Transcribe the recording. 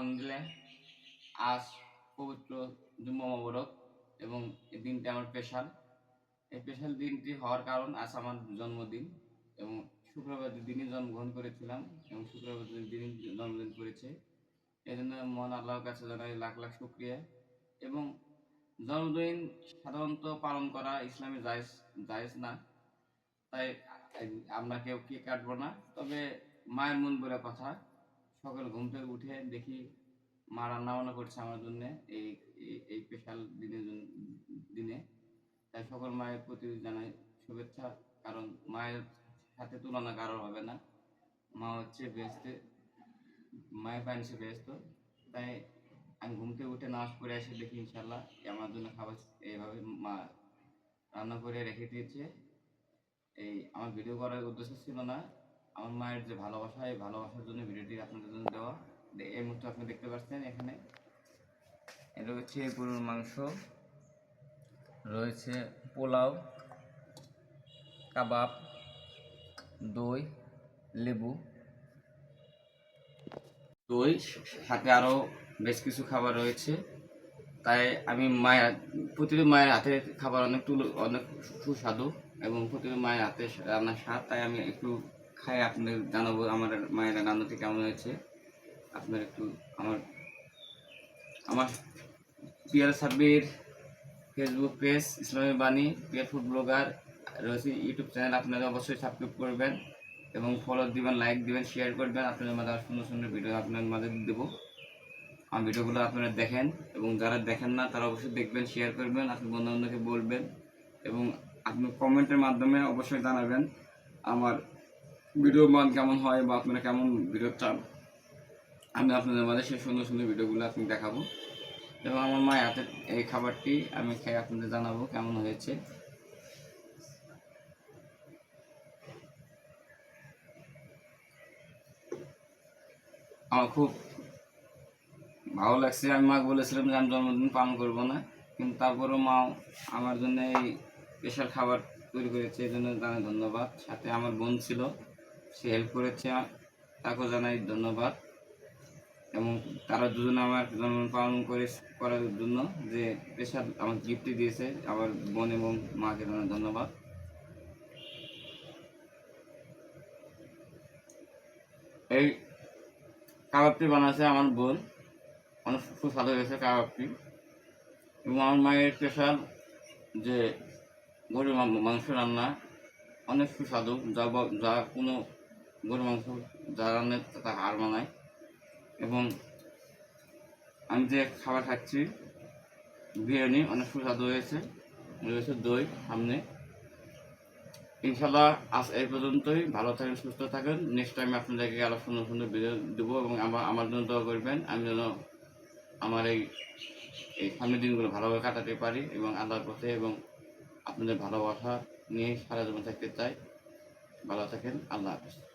আলহামদুলিল্লাহ আজ পবিত্র জুম্মা মোবারক এবং এই দিনটি আমার স্পেশাল এই স্পেশাল দিনটি হওয়ার কারণ আজ আমার জন্মদিন এবং শুক্রবার দিনই জন্মগ্রহণ করেছিলাম এবং শুক্রবার দিনই জন্মদিন করেছে, এই জন্য মন আল্লাহর কাছে জানাই লাখ লাখ শুক্রিয়া। এবং জন্মদিন সাধারণত পালন করা ইসলামে জায়েজ জায়েজ না, তাই আমরা কেউ কেক কাটবো না। তবে মায়ের মন বলে কথা সকাল ঘুম থেকে উঠে দেখি মা রান্না বান্না করছে আমার জন্য, এই, এই- স্পেশাল দিনের জন্য, দিনে। তাই সকল মায়ের প্রতি জানাই শুভেচ্ছা, কারণ মায়ের সাথে তুলনা কারোর হবে না। মা হচ্ছে ব্যস্ত, মায়ের পানি সে ব্যস্ত। তাই আমি ঘুম থেকে উঠে নামাজ পড়ে এসে দেখি ইনশাল্লাহ আমার জন্য খাবার এইভাবে মা রান্না করে রেখে দিয়েছে। এই আমার ভিডিও করার উদ্দেশ্য ছিল না আমার মায়ের যে ভালোবাসা, এই ভালোবাসার জন্য ভিডিওটি আপনাদের জন্য দেওয়া। এই মুহূর্তে আপনি দেখতে পাচ্ছেন এখানে। এটা হচ্ছে গরুর মাংস, রয়েছে পোলাও, কাবাব, দই, লেবু। দই, সাথে আরও বেশ কিছু খাবার রয়েছে। তাই আমি মায়ের প্রতিটি মায়ের হাতে খাবার অনেক অনেক সুস্বাদু এবং প্রতিটি মায়ের হাতে রান্নার স্বাদ, তাই আমি একটু খাই আপনাদের জানাব আমার মায়ের রান্নাটি কেমন হয়েছে। আপনার একটু আমার আমার peer Sabbir Facebook page Islami Bani Piyar food blogger রয়েছে ইউটিউব চ্যানেল আপনারা অবশ্যই সাবস্ক্রাইব করবেন এবং ফলো দিবেন লাইক দিবেন শেয়ার করবেন। আপনাদের মাঝে সুন্দর সুন্দর ভিডিও আপনাদের মাঝে দেবো। আমার ভিডিওগুলো আপনারা দেখেন এবং যারা দেখেন না, তারা অবশ্যই দেখবেন শেয়ার করবেন আপনি বন্ধু বান্ধবকে বলবেন এবং আপনি কমেন্টের মাধ্যমে অবশ্যই জানাবেন। আমার ভিডিও মান কেমন হয় বা আপনারা কেমন ভিডিও চান, আমি আপনাদের মাঝে সেই সুন্দর সুন্দর ভিডিওগুলো আপনি দেখাবো। এবং আমার মায়ের হাতের এই খাবারটি আমি খেয়ে আপনাদের জানাব কেমন হয়েছে। আমার খুব ভালো লাগছে, আমি মাকে বলেছিলাম যে আমি জন্মদিন পালন করব না, কিন্তু তারপরেও মা আমার জন্য এই স্পেশাল খাবার তৈরি করেছে, এই জন্য জানাই ধন্যবাদ। সাথে আমার বোন ছিল সে হেল্প করেছে তাকেও জানাই ধন্যবাদ। এবং তারা দুজনে আমার জন্মদিন পালন করে, করার জন্য যে স্পেশাল আমার গিফটটি দিয়েছে, আমার বোন এবং মাকে ধন্যবাদ। এই কাবাবটি বানাচ্ছে আমার বোন। অনেক সুস্বাদু হয়েছে কাবাবটি। এবং আমার মায়ের স্পেশাল যে গরুর মাংস রান্না অনেক সুস্বাদু, যা যা কোনো গরুর মাংস যা রান্নে তা হার মানায়। এবং আমি যে খাবার খাচ্ছি, বিরিয়ানি অনেক সুস্বাদু হয়েছে রয়েছে দই সামনে। ইনশাল্লাহ আজ এই পর্যন্তই। ভালো থাকেন, সুস্থ থাকেন। নেক্সট টাইম আপনাদেরকে আরও সুন্দর সুন্দর ভিডিও দেবো এবং আমার আমার জন্য দোয়া করবেন। আমি যেন আমার এই এই সামনের দিনগুলো ভালোভাবে কাটাতে পারি এবং আল্লাহর পথে এবং আপনাদের ভালোবাসা নিয়ে সারা জীবন থাকতে চাই। ভালো থাকেন, আল্লাহ হাফিজ।